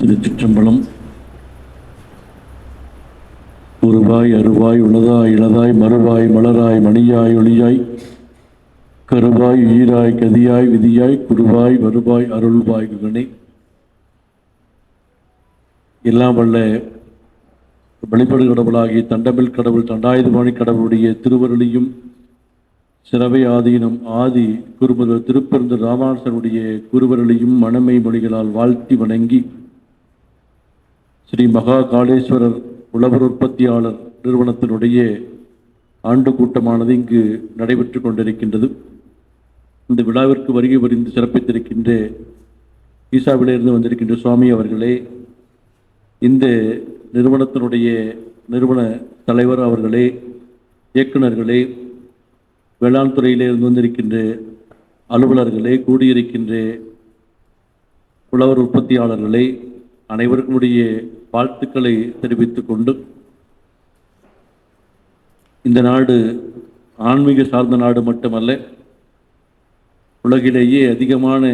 திருச்சிற்றம்பலம் உருவாய் அருவாய் உளதாய் இளதாய் மறுவாய் மலராய் மணியாய் ஒளியாய். கருவாய் உயிராய் கதியாய் விதியாய் குருவாய் வருவாய் அருள்வாய் குகனே. எல்லாம் வல்ல வெளிப்பாடு கடவுளாகிய தண்டமில் கடவுள் தண்டாயுதபாணி கடவுளுடைய திருவருளியும் சிறவை ஆதீனம் ஆதி குருமுதல் திருப்பெருந்து ராமானுசனுடைய குருவருளியும் மணமை மொழிகளால் வாழ்த்தி வணங்கி ஸ்ரீ மகா காளேஸ்வரர் உழவர் உற்பத்தியாளர் நிறுவனத்தினுடைய ஆண்டு கூட்டமானது இங்கு நடைபெற்று கொண்டிருக்கின்றது. இந்த விழாவிற்கு வருகை புரிந்து சிறப்பித்திருக்கின்ற ஈசாவிலிருந்து வந்திருக்கின்ற சுவாமி அவர்களே இந்த நிறுவனத்தினுடைய நிறுவன தலைவர் அவர்களே இயக்குனர்களே வேளாண் துறையிலே இருந்து வந்திருக்கின்ற அலுவலர்களே கூடியிருக்கின்ற உழவர் உற்பத்தியாளர்களே அனைவருக்குடைய வாழ்த்துக்களை தெரிவித்துக் கொண்டு இந்த நாடு ஆன்மீக சார்ந்த நாடு மட்டுமல்ல உலகிலேயே அதிகமான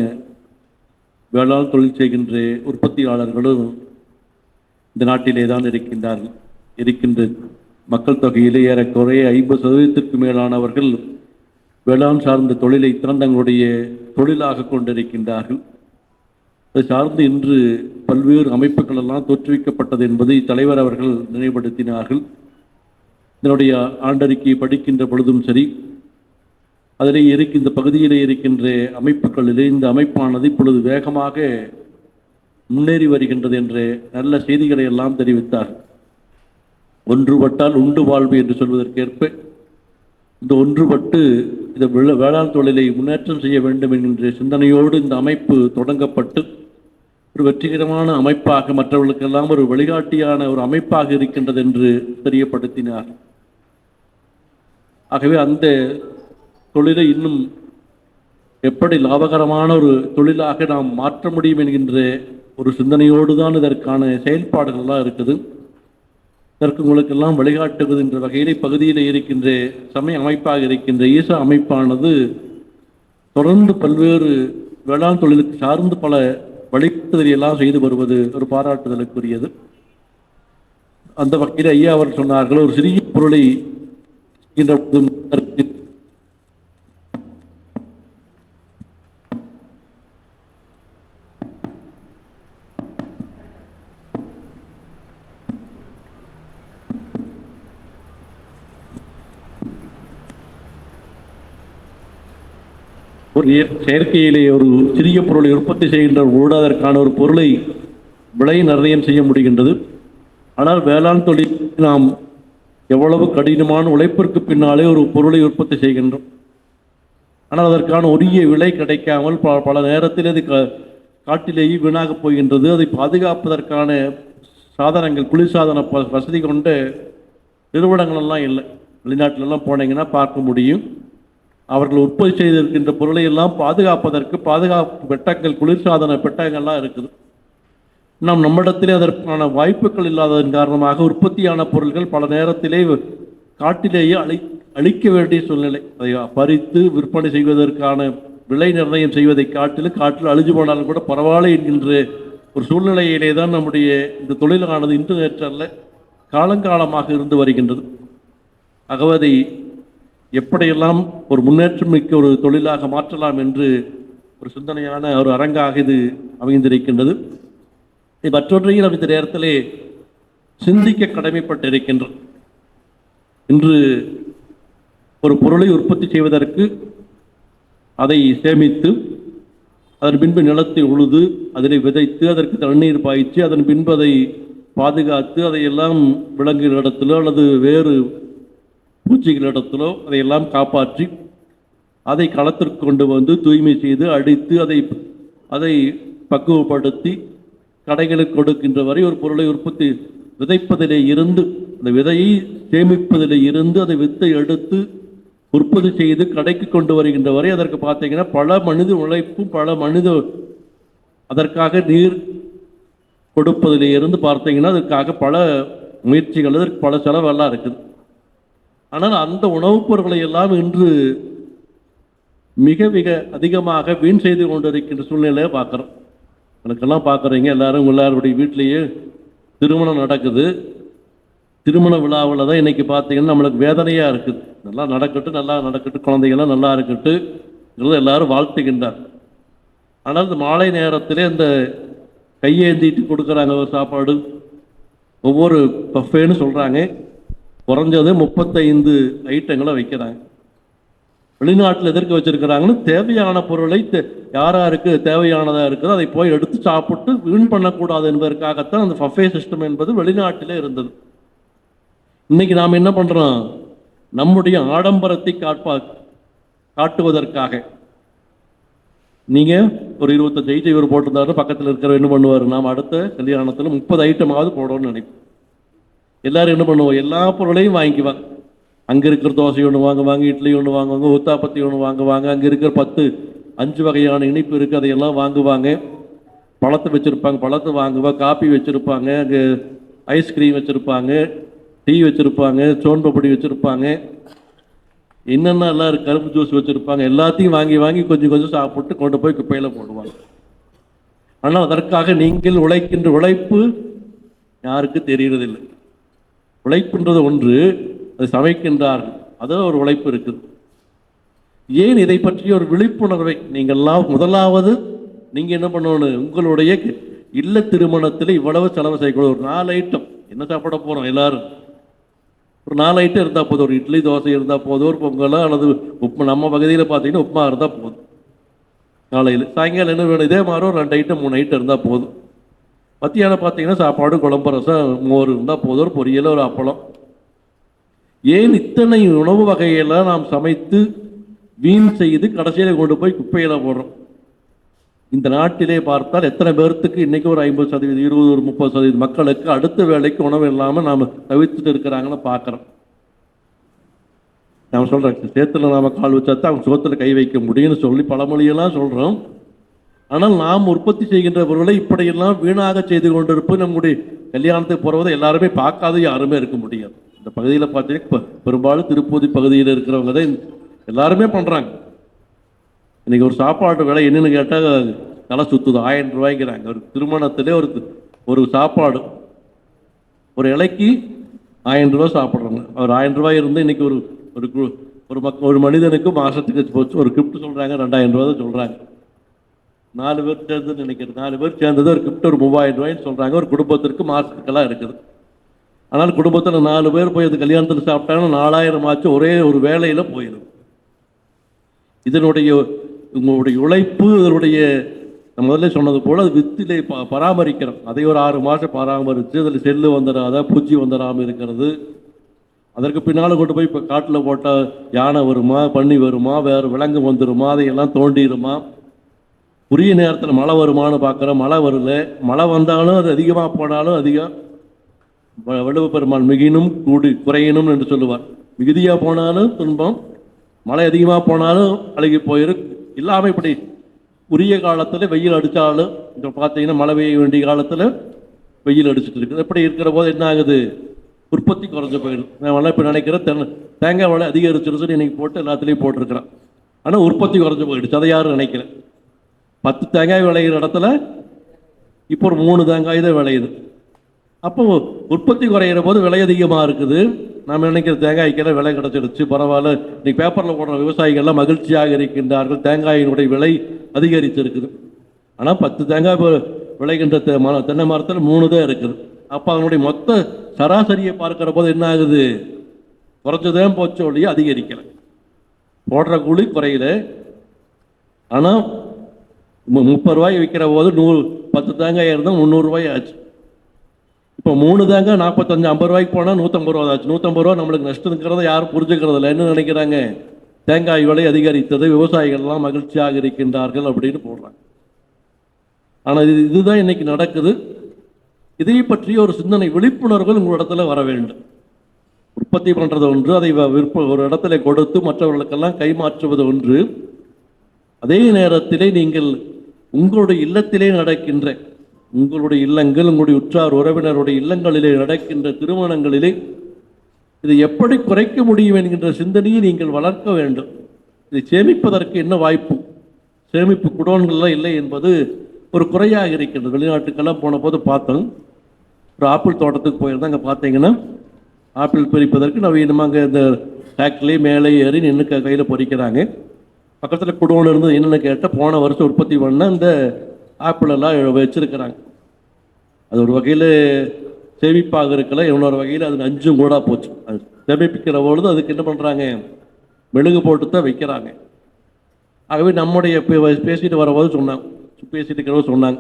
வேளாண் தொழில் செய்கின்ற உற்பத்தியாளர்களும் இந்த நாட்டிலே தான் இருக்கின்றார்கள் இருக்கின்ற மக்கள் தொகையிலே ஏறக்குறைய ஐம்பது சதவீதத்திற்கு மேலானவர்கள் வேளாண் சார்ந்த தொழிலை தங்களுடைய தொழிலாக கொண்டிருக்கின்றார்கள். அதை சார்ந்து இன்று பல்வேறு அமைப்புகள் எல்லாம் தோற்றுவிக்கப்பட்டது என்பதை தலைவர் அவர்கள் நினைவுபடுத்தினார்கள். இதனுடைய ஆண்டறிக்கையை படிக்கின்ற பொழுதும் சரி அதிலே இருக்க இந்த பகுதியிலே இருக்கின்ற அமைப்புகளிலே இந்த அமைப்பானது இப்பொழுது வேகமாக முன்னேறி வருகின்றது என்ற நல்ல செய்திகளை எல்லாம் தெரிவித்தார். ஒன்றுபட்டால் உண்டு வாழ்வு என்று சொல்வதற்கேற்ப இந்த ஒன்றுபட்டு இந்த வேளாண் தொழிலை முன்னேற்றம் செய்ய வேண்டும் என்கின்ற சிந்தனையோடு இந்த அமைப்பு தொடங்கப்பட்டு ஒரு வெற்றிகரமான அமைப்பாக மற்றவர்களுக்கெல்லாம் ஒரு வழிகாட்டியான ஒரு அமைப்பாக இருக்கின்றது என்று தெரியப்படுத்தினார். ஆகவே அந்த தொழிலை இன்னும் எப்படி லாபகரமான ஒரு தொழிலாக நாம் மாற்ற முடியும் என்கின்ற ஒரு சிந்தனையோடு தான் இதற்கான செயல்பாடுகள்லாம் இருக்குது. இதற்கு உங்களுக்கெல்லாம் வழிகாட்டுவது என்ற வகையில் இப்பகுதியில் இருக்கின்ற சமய அமைப்பாக இருக்கின்ற ஈசா அமைப்பானது தொடர்ந்து பல்வேறு வேளாண் தொழிலுக்கு சார்ந்து பல வழிகாட்டுதலை எல்லாம் செய்து வருவது ஒரு பாராட்டுதலுக்குரியது. அந்த வகையில் ஐயா அவர் சொன்னார்கள் ஒரு சிறிய பொருளை இந்த ஒரு செயற்கையிலே ஒரு சிறிய பொருளை உற்பத்தி செய்கின்ற ஊடாதற்கான ஒரு பொருளை விலை நிர்ணயம் செய்ய முடிகின்றது. ஆனால் வேளாண் தொழில் நாம் எவ்வளவு கடினமான உழைப்பிற்கு பின்னாலே ஒரு பொருளை உற்பத்தி செய்கின்றோம். ஆனால் அதற்கான உரிய விலை கிடைக்காமல் பல பல நேரத்தில் அது க காட்டிலேயே வீணாகப் போகின்றது. அதை பாதுகாப்பதற்கான சாதனங்கள் குளிர்சாதன ப வசதி கொண்ட நிறுவனங்கள் எல்லாம் இல்லை. வெளிநாட்டிலெல்லாம் போனீங்கன்னா பார்க்க முடியும். அவர்கள் உற்பத்தி செய்திருக்கின்ற பொருளை எல்லாம் பாதுகாப்பதற்கு பாதுகாப்பு பெட்டங்கள் குளிர்சாதன பெட்டகங்கள்லாம் இருக்குது. நாம் நம்மிடத்திலே அதற்கான வாய்ப்புகள் இல்லாததன் காரணமாக உற்பத்தியான பொருட்கள் பல நேரத்திலே காட்டிலேயே அழி அழிக்க வேண்டிய சூழ்நிலை. அதை பறித்து விற்பனை செய்வதற்கான விலை நிர்ணயம் செய்வதை காட்டிலும் காட்டில் அழிஞ்சு போனாலும் கூட பரவாயில்லை என்கின்ற ஒரு சூழ்நிலையிலே தான் நம்முடைய இந்த தொழிலானது இன்று நேற்றல்ல காலங்காலமாக இருந்து வருகின்றது. ஆகவே அதை எப்படியெல்லாம் ஒரு முன்னேற்றம் மிக்க ஒரு தொழிலாக மாற்றலாம் என்று ஒரு சிந்தனையான ஒரு அரங்காக இது அமைந்திருக்கின்றது. இது மற்றொன்றையும் நாம் இந்த நேரத்திலே சிந்திக்க கடமைப்பட்டிருக்கின்றோம். இன்று ஒரு பொருளை உற்பத்தி செய்வதற்கு அதை சேமித்து அதன் பின்பு நிலத்தை உழுது அதனை விதைத்து அதற்கு தண்ணீர் பாய்ச்சி அதன் பின்பு அதை பாதுகாத்து அதையெல்லாம் விலங்குகள் இடத்திலோ அல்லது வேறு பூச்சிகளிடத்திலோ அதையெல்லாம் காப்பாற்றி அதை களத்திற்கு கொண்டு வந்து தூய்மை செய்து அடித்து அதை அதை பக்குவப்படுத்தி கடைகளுக்கு கொடுக்கின்ற வரை ஒரு பொருளை உற்பத்தி விதைப்பதிலே இருந்து அந்த விதையை சேமிப்பதிலே இருந்து அதை வித்தை எடுத்து உற்பத்தி செய்து கடைக்கு கொண்டு வருகின்ற வரை அதற்கு பார்த்தீங்கன்னா பல மனித உழைப்பும் பல மனித அதற்காக நீர் கொடுப்பதிலே இருந்து பார்த்தீங்கன்னா அதற்காக பல முயற்சிகள் அதற்கு பல செலவெல்லாம் இருக்குது. ஆனால் அந்த உணவுப் பொருட்களை எல்லாம் இன்று மிக மிக அதிகமாக வீண் செய்து கொண்டிருக்கின்ற சூழ்நிலையை பார்க்குறோம். எனக்கெல்லாம் பார்க்குறீங்க எல்லாரும் எல்லாருடைய வீட்லேயே திருமணம் நடக்குது. திருமண விழாவில் தான் இன்றைக்கி பார்த்தீங்கன்னா நம்மளுக்கு வேதனையாக இருக்குது. நல்லா நடக்கட்டும் நல்லா நடக்கட்டும் குழந்தைகள்லாம் நல்லா இருக்கட்டும் எல்லாரும் வாழ்த்துகின்றார். ஆனால் இந்த மாலை நேரத்திலே இந்த கையேந்திட்டு கொடுக்குறாங்க ஒரு சாப்பாடு. ஒவ்வொரு பஃபேன்னு சொல்கிறாங்க குறைஞ்சது முப்பத்தைந்து ஐட்டங்களை வைக்கிறாங்க. வெளிநாட்டில் எதற்கு வச்சுருக்கிறாங்கன்னு தேவையான பொருளை தே- யார் யாருக்கு தேவையானதாக இருக்குதோ அதை போய் எடுத்து சாப்பிட்டு வீண் பண்ணக்கூடாது என்பதற்காகத்தான் அந்த ஃபஃபே சிஸ்டம் என்பது வெளிநாட்டிலே இருந்தது. இன்னைக்கு நாம் என்ன பண்ணுறோம் நம்முடைய ஆடம்பரத்தை காட்பா காட்டுவதற்காக. நீங்கள் ஒரு இருபத்தஞ்சு ஐட்டம் இவர் போட்டிருந்தாரு பக்கத்தில் இருக்கிற என்ன பண்ணுவார்? நாம் அடுத்த கல்யாணத்தில் முப்பது ஐட்டமாவது போடணும்னு நினைப்போம். எல்லாரும் என்ன பண்ணுவோம் எல்லா பொருளையும் வாங்கிக்குவாங்க. அங்கே இருக்கிற தோசை ஒன்று வாங்குவாங்க இட்லி ஒன்று வாங்குவாங்க ஊத்தாப்பத்தி ஒன்று வாங்குவாங்க அங்கே இருக்கிற பத்து அஞ்சு வகையான இனிப்பு இருக்குது அதையெல்லாம் வாங்குவாங்க. பழத்தை வச்சுருப்பாங்க பழத்தை வாங்குவாங்க காப்பி வச்சுருப்பாங்க அங்கே ஐஸ்கிரீம் வச்சுருப்பாங்க டீ வச்சுருப்பாங்க சோன்பப்படி வச்சுருப்பாங்க. என்னென்ன எல்லாம் இருக்கு ஜூஸ் வச்சுருப்பாங்க எல்லாத்தையும் வாங்கி வாங்கி கொஞ்சம் கொஞ்சம் சாப்பிட்டு கொண்டு போய் குப்பையில் போடுவாங்க. ஆனால் அதற்காக நீங்கள் உழைக்கின்ற உழைப்பு யாருக்கு தெரியறதில்லை உழைப்புன்றது ஒன்று அது சமைக்கின்றார்கள். அது ஒரு உழைப்பு இருக்குது. ஏன் இதை பற்றிய ஒரு விழிப்புணர்வை நீங்கள்லாம் முதலாவது நீங்கள் என்ன பண்ணணும்? உங்களுடைய இல்ல திருமணத்தில் இவ்வளவு செலவு செய்யக்கூடாது. ஒரு நாலு ஐட்டம் என்ன சாப்பிட போகிறோம் எல்லாரும்? ஒரு நாலு ஐட்டம் இருந்தால் போதும். ஒரு இட்லி தோசை இருந்தால் போதும். ஒரு பொங்கலோ அல்லது உப்புமா நம்ம பகுதியில் பார்த்தீங்கன்னா உப்புமா இருந்தால் போதும். காலையில் சாயங்காலம் என்ன வேணும்? இதே மாதிரி ஒரு ரெண்டு ஐட்டம் மூணு ஐட்டம் இருந்தால் போதும். மத்தியானம் பார்த்தீங்கன்னா சாப்பாடு குழம்பு ரசம் மோர் இருந்தால் போதும் ஒரு பொரியல் ஒரு அப்பளம். ஏன் இத்தனை உணவு வகையெல்லாம் நாம் சமைத்து வீண் செய்து கடைசியில் கொண்டு போய் குப்பையில் போடுறோம்? இந்த நாட்டிலே பார்த்தால் எத்தனை பேர்த்துக்கு இன்றைக்கி ஒரு ஐம்பது சதவீதம் இருபது ஒரு முப்பது சதவீதம் மக்களுக்கு அடுத்த வேலைக்கு உணவு இல்லாமல் நாம் தவிர்த்துட்டு இருக்கிறாங்கன்னு பார்க்குறோம். நான் சொல்கிறேன் சேத்துல நாம கால் வச்சா தான் அவங்க சோத்தில் கை வைக்க முடியும்னு சொல்லி பழமொழியெல்லாம் சொல்கிறோம் ஆனால் நாம் உற்பத்தி செய்கின்ற பொருளை இப்படியெல்லாம் வீணாக செய்து கொண்டிருப்பது நம்முடைய கல்யாணத்துக்கு போகிறவதை எல்லாருமே பார்க்காத யாருமே இருக்க முடியாது. இந்த பகுதியில் பார்த்தீங்கன்னா இப்போ பெரும்பாலும் திருப்பதி பகுதியில் இருக்கிறவங்க தான் எல்லாருமே பண்ணுறாங்க இன்றைக்கி ஒரு சாப்பாடு விலை என்னென்னு கேட்டால் நல்லா சுற்றுது ஆயிரம் ரூபாய்ங்கிறாங்க. ஒரு திருமணத்திலே ஒரு ஒரு சாப்பாடு ஒரு இலைக்கு ஆயிரம் ரூபாய் சாப்பிட்றாங்க. ஒரு ஆயிரம் ரூபாய் இருந்து இன்னைக்கு ஒரு ஒரு ஒரு மக் ஒரு மனிதனுக்கு மாதத்துக்கு போச்சு. ஒரு கிஃப்ட் சொல்கிறாங்க ரெண்டாயிரம் ரூபா தான் சொல்கிறாங்க நாலு பேர் சேர்ந்து நினைக்கிறேன். நாலு பேர் சேர்ந்தது ஒரு கிஃப்ட் ஒரு மூவாயிரம் ரூபாய்ன்னு சொல்கிறாங்க ஒரு குடும்பத்திற்கு மாசத்துக்கெல்லாம் இருக்குது. ஆனால் குடும்பத்தில் நாலு பேர் போய் அது கல்யாணத்தில் சாப்பிட்டாங்கன்னா நாலாயிரம் ஆச்சு ஒரே ஒரு வேலையில் போயிடும். இதனுடைய உங்களுடைய உழைப்பு இதனுடைய நம்ம முதல்ல சொன்னது போல் அது வித்திலே ப பராமரிக்கிறோம். அதை ஒரு ஆறு மாதம் பராமரித்து அதில் செல்லு வந்துடாத பூச்சி வந்துடாமல் இருக்கிறது. அதற்கு பின்னால் கொண்டு போய் இப்போ காட்டில் போட்டால் யானை வருமா பன்னி வருமா வேறு விலங்கு வந்துடுமா அதையெல்லாம் தோண்டிடுமா. உரிய நேரத்தில் மழை வருமான்னு பார்க்குறோம் மழை வரல மழை வந்தாலும் அது அதிகமாக போனாலும் அதிகம் வ- வள்ளுவ பெருமான் மிகினும் கூடி குறையினும் என்று சொல்லுவார். மிகுதியாக போனாலும் துன்பம் மழை அதிகமாக போனாலும் அழுகி போயிரும் இல்லாமல் இப்படி உரிய காலத்தில் வெயில் அடித்தாலும் இப்போ பார்த்தீங்கன்னா மழை பெய்ய வேண்டிய காலத்தில் வெயில் அடிச்சிட்டு இருக்குது. இப்படி இருக்கிற போது என்ன ஆகுது? உற்பத்தி குறைஞ்சி போயிடும். நான் இப்போ நினைக்கிறேன் தென்னை தேங்காய் விலை அதிகரிச்சிருச்சுன்னு இன்றைக்கி போட்டு எல்லாத்துலேயும் போட்டிருக்கிறேன். ஆனால் உற்பத்தி குறைஞ்சு போயிடுச்சு. அதை யாரும் நினைக்கிறேன் பத்து தேங்காய் விளையிற இடத்துல இப்போ ஒரு மூணு தேங்காய் தான் விளையுது. அப்போ உற்பத்தி குறையிற போது விலை அதிகமாக இருக்குது. நாம் நினைக்கிற தேங்காய்க்கெல்லாம் விலை கிடச்சிருச்சு. பரவாயில்ல. இன்னைக்கு பேப்பரில் போடுற விவசாயிகள்லாம் மகிழ்ச்சியாக இருக்கின்றார்கள். தேங்காயினுடைய விலை அதிகரிச்சிருக்குது. ஆனால் பத்து தேங்காய் விளைகின்ற தென்னை மரத்தில் மூணு தான் இருக்குது. அப்போ அதனுடைய மொத்த சராசரியை பார்க்குற போது என்ன ஆகுது? குறைஞ்சதான் போச்சு ஒழிய அதிகரிக்கலை. போடுற கூலி குறையில. ஆனால் முப்பது ரூபாய் விற்கிற போது நூறு பத்து தேங்காய் இருந்தால் முந்நூறுரூவாய் ஆச்சு. இப்போ மூணு தேங்காய் நாற்பத்தஞ்சு ஐம்பது ரூபாய்க்கு போனால் நூற்றம்பது ரூபா ஆச்சு. நூற்றம்பது ரூபா நம்மளுக்கு நஷ்டங்கிறத யாரும் புரிஞ்சுக்கிறது இல்லை என்ன நினைக்கிறாங்க? தேங்காய் விலை அதிகரித்தது விவசாயிகள்லாம் மகிழ்ச்சியாக இருக்கின்றார்கள் அப்படின்னு போடுறாங்க. ஆனால் இது இதுதான் இன்னைக்கு நடக்குது. இதை பற்றிய ஒரு சிந்தனை விழிப்புணர்வுகள் உங்களிடத்துல வர வேண்டும். உற்பத்தி பண்ணுறது ஒன்று அதை வ- விற்ப ஒரு இடத்துல கொடுத்து மற்றவர்களுக்கெல்லாம் கைமாற்றுவது ஒன்று. அதே நேரத்திலே நீங்கள் உங்களுடைய இல்லத்திலே நடக்கின்ற உங்களுடைய இல்லங்கள் உங்களுடைய உற்றார் உறவினருடைய இல்லங்களிலே நடக்கின்ற திருமணங்களிலே இதை எப்படி குறைக்க முடியும் என்கின்ற சிந்தனையை நீங்கள் வளர்க்க வேண்டும். இதை சேமிப்பதற்கு என்ன வாய்ப்பு? சேமிப்பு குடோன்கள்லாம் இல்லை என்பது ஒரு குறையாக இருக்கின்றது. வெளிநாட்டுக்கெல்லாம் போன போது பார்த்தோம். ஒரு ஆப்பிள் தோட்டத்துக்கு போயிருந்தா அங்கே பார்த்தீங்கன்னா ஆப்பிள் பறிப்பதற்கு நவீனமாக அங்கே இந்த ஃபேக்ட்ரி மேலே ஏறி நின்று க கையில் பொறிக்கிறாங்க. பக்கத்தில் குடோன் இருந்து என்னென்னு கேட்டால் போன வருஷம் உற்பத்தி பண்ண இந்த ஆப்பிள் எல்லாம் வச்சுருக்கிறாங்க. அது ஒரு வகையில் சேமிப்பாக இருக்கல இன்னொரு வகையில் அது அஞ்சும் கூட போச்சு. அது சேமிப்பிக்கிற பொழுது அதுக்கு என்ன பண்ணுறாங்க மெழுகு போட்டு தான் வைக்கிறாங்க. ஆகவே நம்முடைய பே- பேசிட்டு வரும்போது சொன்னாங்க. பேசிட்டு இருக்கிறவங்க சொன்னாங்க.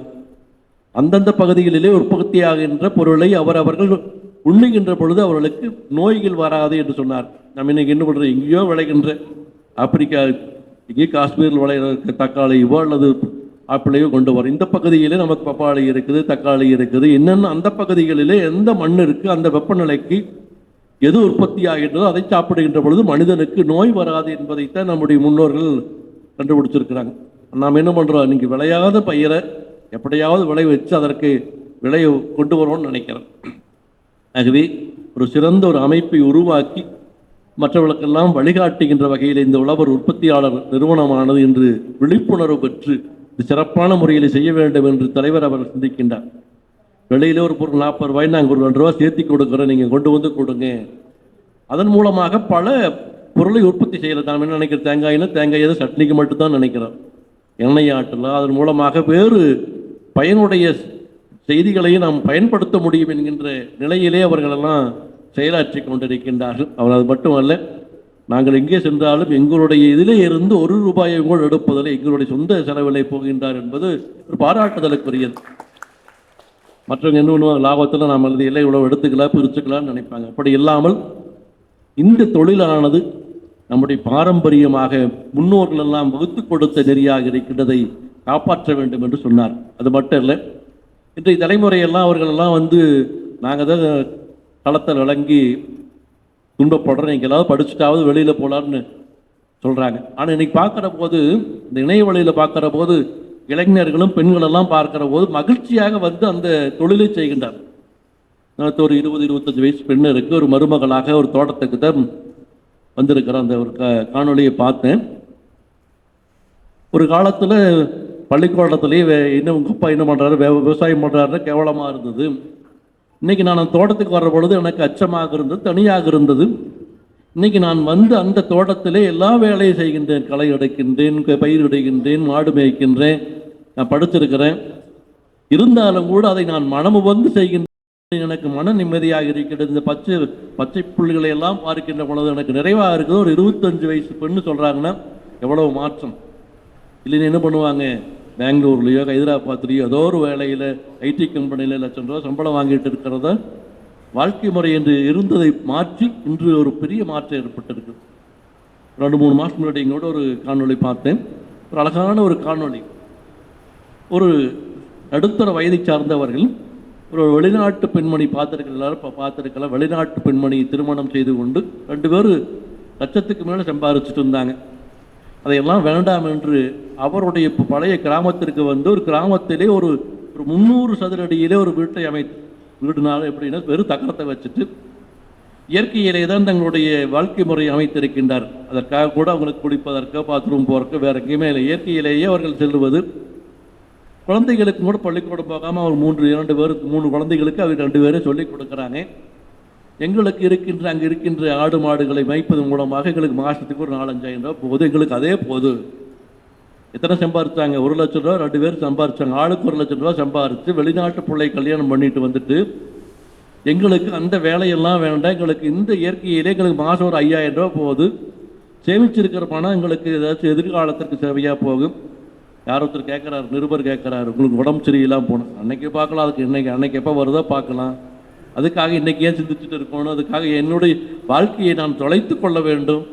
அந்தந்த பகுதிகளிலே உற்பத்தியாகின்ற பொருளை அவர் அவர்கள் உண்ணுகின்ற பொழுது அவர்களுக்கு நோய்கள் வராது என்று சொன்னார். நம்ம இன்னைக்கு என்ன பண்ணுறோம் எங்கேயோ விளைகின்ற ஆப்பிரிக்கா இங்கே காஷ்மீரில் விளையிற தக்காளியோ அல்லது ஆப்பிளையோ கொண்டு வரும் இந்த பகுதியிலே நமக்கு பப்பாளி இருக்குது தக்காளி இருக்குது. என்னென்ன அந்த பகுதிகளிலே எந்த மண் இருக்குது அந்த வெப்பநிலைக்கு எது உற்பத்தி ஆகின்றதோ அதை சாப்பிடுகின்ற பொழுது மனிதனுக்கு நோய் வராது என்பதைத்தான் நம்முடைய முன்னோர்கள் கண்டுபிடிச்சிருக்கிறாங்க. நாம் என்ன பண்ணுறோம் நீங்கள் விளையாத பயிரை எப்படியாவது விளைவிச்சு அதற்கு விளைய கொண்டு வரோம்னு நினைக்கிறேன் ஆகவே ஒரு சிறந்த ஒரு அமைப்பை உருவாக்கி மற்றவர்களுக்கெல்லாம் வழிகாட்டுகின்ற வகையில் இந்த உழவர் உற்பத்தியாளர் நிறுவனமானது என்று விழிப்புணர்வு பெற்று இது சிறப்பான முறையில் செய்ய வேண்டும் என்று தலைவர் அவர் சிந்திக்கின்றார். வெளியிலே ஒரு பொருள் நாற்பது ரூபாய் நாங்கள் ஒரு ரெண்டு ரூபா சேர்த்தி கொடுக்குறோம். நீங்கள் கொண்டு வந்து கொடுங்க. அதன் மூலமாக பல பொருளை உற்பத்தி செய்யலாம் நான் என்ன நினைக்கிறேன் தேங்காய்னா தேங்காய் எதை? சட்னிக்கு மட்டும்தான் நினைக்கிறோம். எண்ணெய் ஆட்டலாம் அதன் மூலமாக வேறு பயனுடைய செய்திகளையும் நாம் பயன்படுத்த முடியும் என்கின்ற நிலையிலே அவர்களெல்லாம் செயலாற்றி கொண்டிருக்கின்றார்கள். அவர் அது மட்டுமல்ல நாங்கள் எங்கே சென்றாலும் எங்களுடைய இதிலே இருந்து ஒரு ரூபாயை கூட எடுப்பதில் எங்களுடைய சொந்த செலவிலை போகின்றார் என்பது ஒரு பாராட்டுதலுக்குரியது. மற்றவங்க என்ன பண்ணுவாங்க? லாபத்தில் நாம் எழுதி இல்லை இவ்வளோ எடுத்துக்கலாம் பிரிச்சுக்கலாம்னு நினைப்பாங்க. அப்படி இல்லாமல் இந்த தொழிலானது நம்முடைய பாரம்பரியமாக முன்னோர்கள் எல்லாம் வகுத்து கொடுத்த நெறியாக இருக்கின்றதை காப்பாற்ற வேண்டும் என்று சொன்னார். அது மட்டும் இல்லை இன்றைய தலைமுறையெல்லாம் அவர்கள் எல்லாம் வந்து நாங்கள் தான் களத்தில் விளங்கி துன்பப்படுறோம் எங்கேயாவது படிச்சுட்டாவது வெளியில் போகலான்னு சொல்கிறாங்க ஆனால் இன்றைக்கி பார்க்குற போது இந்த இணைய வழியில் பார்க்குற போது இளைஞர்களும் பெண்களெல்லாம் பார்க்குற போது மகிழ்ச்சியாக வந்து அந்த தொழிலை செய்கின்றார். நேற்று ஒரு இருபது இருபத்தஞ்சு வயசு பெண்ணு இருக்குது ஒரு மருமகளாக ஒரு தோட்டத்துக்கு தான் வந்திருக்கிற அந்த ஒரு கா காணொலியை பார்த்தேன். ஒரு காலத்தில் பள்ளிக்கூடத்துலேயே வே- இன்னும் உங்கள் அப்பா என்ன பண்ணுறாரு விவசாயம் பண்ணுறாருன்னு கேவலமாக இருந்தது. இன்னைக்கு நான் தோட்டத்துக்கு வர்ற பொழுது எனக்கு அச்சமாக இருந்தது தனியாக இருந்தது. இன்னைக்கு நான் வந்து அந்த தோட்டத்திலே எல்லா வேலையும் செய்கின்றேன். களை எடுக்கின்றேன் பயிரிடுகின்றேன் பயிர் மாடு மேய்க்கின்றேன். நான் படுத்திருக்கிறேன். இருந்தாலும் கூட அதை நான் மனமு வந்து செய்கின்றேன். எனக்கு மன நிம்மதியாக இருக்கிறது. இந்த பச்சை பச்சை புள்ளிகளை எல்லாம் பார்க்கின்ற பொழுது எனக்கு நிறைவாக இருக்குது. ஒரு இருபத்தஞ்சு வயசு பெண்ணு சொல்கிறாங்கன்னா எவ்வளவு மாற்றம். இல்லைன்னு என்ன பண்ணுவாங்க? பெங்களூர்லேயோ ஹைதராபாத்லேயோ ஏதோ ஒரு வேலையில் ஐடி கம்பெனியில் லட்சம் ரூபா சம்பளம் வாங்கிட்டு இருக்கிறத? வாழ்க்கை முறை என்று இருந்ததை மாற்றி இன்று ஒரு பெரிய மாற்றம் ஏற்பட்டிருக்கு. ரெண்டு மூணு மாதம் முன்னாடி எங்களோட ஒரு காணொளி பார்த்தேன். ஒரு அழகான ஒரு காணொளி. ஒரு நடுத்தர வயதை சார்ந்தவர்கள் ஒரு வெளிநாட்டு பெண்மணி பார்த்துருக்கிற எல்லாரும் இப்போ பார்த்துருக்கலாம். வெளிநாட்டு பெண்மணி திருமணம் செய்து கொண்டு ரெண்டு பேரும் லட்சத்துக்கு மேலே சம்பாதிச்சுட்டு இருந்தாங்க அதையெல்லாம் வேண்டாம் என்று அவருடைய பழைய கிராமத்திற்கு வந்து ஒரு கிராமத்திலே ஒரு ஒரு முந்நூறு சதுர அடியிலே ஒரு வீட்டை அமைத்து வீடுனால எப்படின்னா வெறும் தகரத்தை வச்சுட்டு இயற்கையிலே தான் தங்களுடைய வாழ்க்கை முறையை அமைத்திருக்கின்றார். அதற்காக கூட அவங்களுக்கு குடிப்பதற்கோ பாத்ரூம் போகிறக்கோ வேற எங்கேயுமே இல்லை. இயற்கையிலேயே அவர்கள் செல்வது. குழந்தைகளுக்கு கூட பள்ளிக்கூடம் போகாமல் அவர் மூன்று இரண்டு பேருக்கு மூணு குழந்தைகளுக்கு அவர் ரெண்டு பேரும் சொல்லிக் கொடுக்குறாங்க. எங்களுக்கு இருக்கின்ற அங்கே இருக்கின்ற ஆடு மாடுகளை மேய்ப்பதன் மூலமாக எங்களுக்கு மாதத்துக்கு ஒரு நாலஞ்சாயிரம் ரூபா போகுது. எங்களுக்கு அதே போதும் எத்தனை சம்பாரிச்சாங்க? ஒரு லட்சம் ரூபா ரெண்டு பேர் சம்பாரிச்சாங்க. ஆளுக்கு ஒரு லட்சம் ரூபா சம்பாரிச்சு வெளிநாட்டு பிள்ளை கல்யாணம் பண்ணிட்டு வந்துட்டு எங்களுக்கு அந்த வேலையெல்லாம் வேண்டாம். எங்களுக்கு இந்த இயற்கையிலே எங்களுக்கு மாதம் ஒரு ஐயாயிரம் ரூபா போகுது. சேமிச்சிருக்கிற பணம் எங்களுக்கு ஏதாச்சும் எதிர்காலத்திற்கு சேவையாக போகும். யார் ஒருத்தர் கேட்குறாரு நிருபர் கேட்குறாரு உங்களுக்கு உடம்பு சரியில்லாம போகணும் அன்னைக்கு பார்க்கலாம். அதுக்கு இன்னைக்கு அன்னைக்கு எப்போ வருதோ பார்க்கலாம். அதுக்காக இன்றைக்கி ஏன் சிந்திச்சுட்டு இருக்கணும் அதுக்காக என்னுடைய வாழ்க்கையை நான் தொலைத்து கொள்ள வேண்டும்.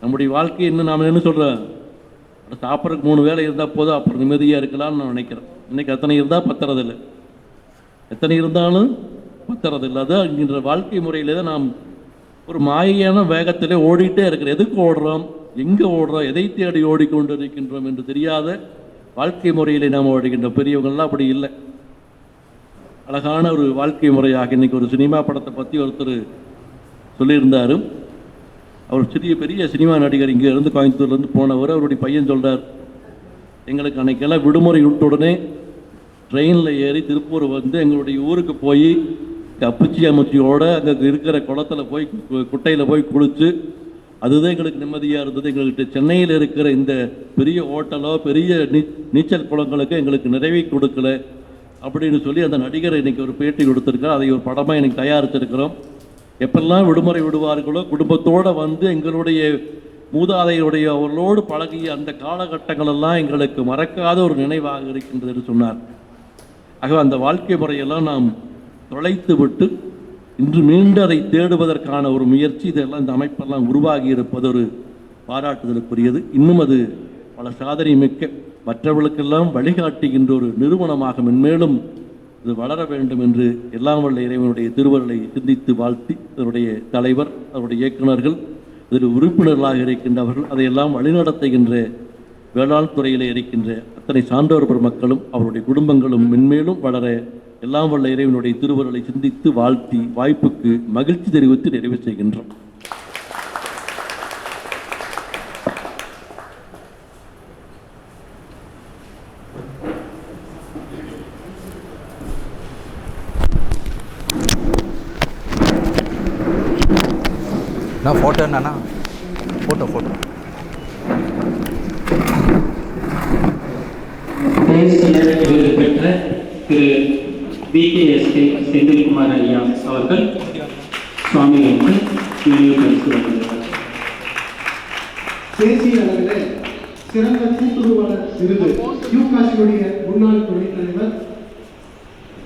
நம்முடைய வாழ்க்கையை இன்னும் நாம் என்ன சொல்கிறோம் சாப்பிட்றதுக்கு மூணு வேளை இருந்தால் போதும் அப்புறம் நிம்மதியாக இருக்கலாம்னு நான் நினைக்கிறேன். இன்றைக்கி எத்தனை இருந்தால் பத்துறதில்லை. எத்தனை இருந்தாலும் பத்துறதில்லை. அது என்கின்ற வாழ்க்கை முறையிலே தான் நாம் ஒரு மாயையான வேகத்திலே ஓடிட்டே இருக்கிறோம். எதுக்கு ஓடுறோம்? எங்கே ஓடுறோம்? எதை தேடி ஓடிக்கொண்டு இருக்கின்றோம் என்று தெரியாத வாழ்க்கை முறையிலே நாம் ஓடுகின்றோம். பெரியவங்கள்லாம் அப்படி இல்லை. அழகான ஒரு வாழ்க்கை முறையாக இன்னைக்கு ஒரு சினிமா படத்தை பற்றி ஒருத்தர் சொல்லியிருந்தார். அவர் சிறிய பெரிய சினிமா நடிகர் இங்கே இருந்து கோயம்புத்தூர்லேருந்து போனவர். அவருடைய பையன் சொல்கிறார் எங்களுக்கு அன்றைக்கெல்லாம் விடுமுறை விட்டுடனே ட்ரெயினில் ஏறி திருப்பூர் வந்து எங்களுடைய ஊருக்கு போய் அப்புச்சி அமுச்சியோடு அங்கே இருக்கிற குளத்துல போய் கு- குட்டையில் போய் குளித்து அதுதான் எங்களுக்கு நிம்மதியாக இருந்தது. எங்கள்கிட்ட சென்னையில் இருக்கிற இந்த பெரிய ஹோட்டலோ பெரிய நீச்சல் குளங்களுக்கு எங்களுக்கு நிறைவே கொடுக்கல. அப்படின்னு சொல்லி அந்த நடிகர் இன்றைக்கி ஒரு பேட்டி கொடுத்துருக்கார். அதை ஒரு படமாக இன்னைக்கு தயாரிச்சிருக்கிறோம் எப்பெல்லாம் விடுமுறை விடுவார்களோ குடும்பத்தோடு வந்து எங்களுடைய மூதாதையுடைய அவர்களோடு பழகிய அந்த காலகட்டங்களெல்லாம் எங்களுக்கு மறக்காத ஒரு நினைவாக இருக்கின்றது என்று சொன்னார். ஆக அந்த வாழ்க்கை முறையெல்லாம் நாம் தொலைத்து விட்டு இன்று மீண்டும் அதை தேடுவதற்கான ஒரு முயற்சி இதெல்லாம் இந்த அமைப்பெல்லாம் உருவாகி இருப்பது ஒரு பாராட்டுதலுக்குரியது. இன்னும் அது பல சாதனை மிக்க மற்றவர்களுக்கெல்லாம் வழிகாட்டுகின்ற ஒரு நிறுவனமாக மென்மேலும் இது வளர வேண்டும் என்று எல்லாம் வல்ல இறைவனுடைய திருவருளை சிந்தித்து வாழ்த்தி அதனுடைய தலைவர் அதனுடைய இயக்குநர்கள் இதில் உறுப்பினர்களாக இருக்கின்றவர்கள் அதையெல்லாம் வழிநடத்துகின்ற வேளாண் துறையிலே இருக்கின்ற அத்தனை சான்றோர் பெருமக்களும் அவருடைய குடும்பங்களும் மென்மேலும் வளர எல்லாம் வல்ல இறைவனுடைய திருவருளை சிந்தித்து வாழ்த்தி வாய்ப்புக்கு மகிழ்ச்சி தெரிவித்து நிறைவு செய்கின்றோம். தேசிய விருது பெற்ற Thiru V. K. S. K. Senthilkumar ஐயா அவர்கள் சுவாமிகளுக்கு நினைவு பரிசு வழங்குகிறார் தேசிய அளவில் சிறந்த கூட்டுறவாளர் விருது யூகாசியுடைய முன்னாள் துணைத் தலைவர்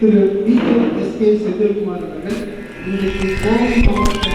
Thiru V. K. S. K. Senthilkumar அவர்கள் இன்றைக்கு கோவை மாவட்ட